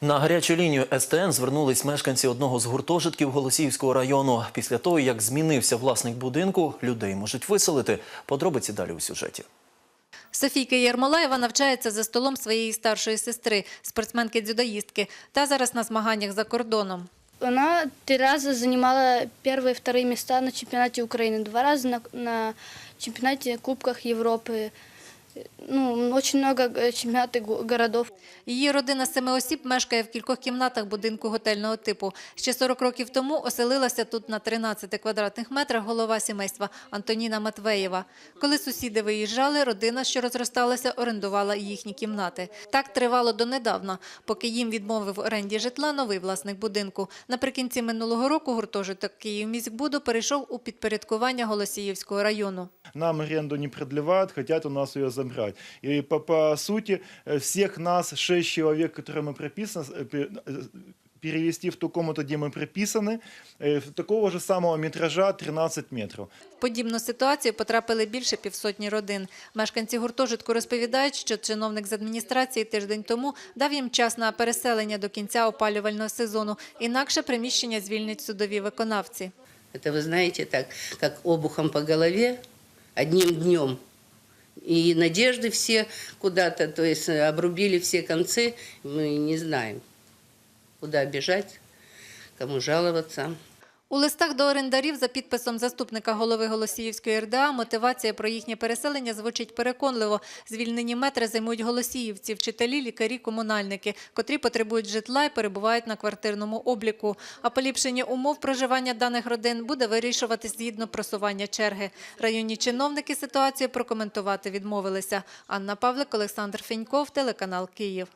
На гарячу лінію СТН звернулись мешканці одного з гуртожитків Голосіївського району. Після того, як змінився власник будинку, людей можуть виселити. Подробиці далі у сюжеті. Софійка Єрмолаєва навчається за столом своєї старшої сестри, спортсменки-дзюдоїстки, та зараз на змаганнях за кордоном. Она три раза занимала первые и вторые места на чемпионате Украины, два раза на, на чемпионате Кубках Европы. Ну, очень много э, чемпионатов городов. Її родина семи осіб мешкає в кількох кімнатах будинку готельного типу. Ще 40 років тому оселилася тут на 13 квадратних метрах голова сімейства Антоніна Матвеєва. Коли сусіди виїжджали, родина, що розросталася, орендувала їхні кімнати. Так тривало донедавна, поки їм відмовив оренді житла новий власник будинку. Наприкінці минулого року гуртожиток Київміськбуду перейшов у підпорядкування Голосіївського району Нам аренду не продлевают, хотят у нас ее забрать. И по, по сути э, всех нас, шесть человек, которые мы прописаны, э, пе- э, перевести в ту комнату, где мы приписаны, э, такого же самого метража 13 метров. В подібну ситуацію потрапили більше півсотні родин. Мешканці гуртожитку розповідають, що чиновник з адміністрації тиждень тому дав їм час на переселення до кінця опалювального сезону. Інакше приміщення звільнять судові виконавці. Это вы знаете, так, как обухом по голове Одним днем. И надежды все куда-то, то есть э, обрубили все концы, мы не знаем, куда бежать, кому жаловаться. У листах до орендарів за підписом заступника голови Голосіївської РДА мотивація про їхнє переселення звучить переконливо. Звільнені метри займуть голосіївці, вчителі, лікарі, комунальники, котрі потребують житла і перебувають на квартирному обліку. А поліпшення умов проживання даних родин буде вирішувати згідно просування черги. Районні чиновники ситуацію прокоментувати відмовилися. Анна Павлик, Олександр Феньков, телеканал Київ.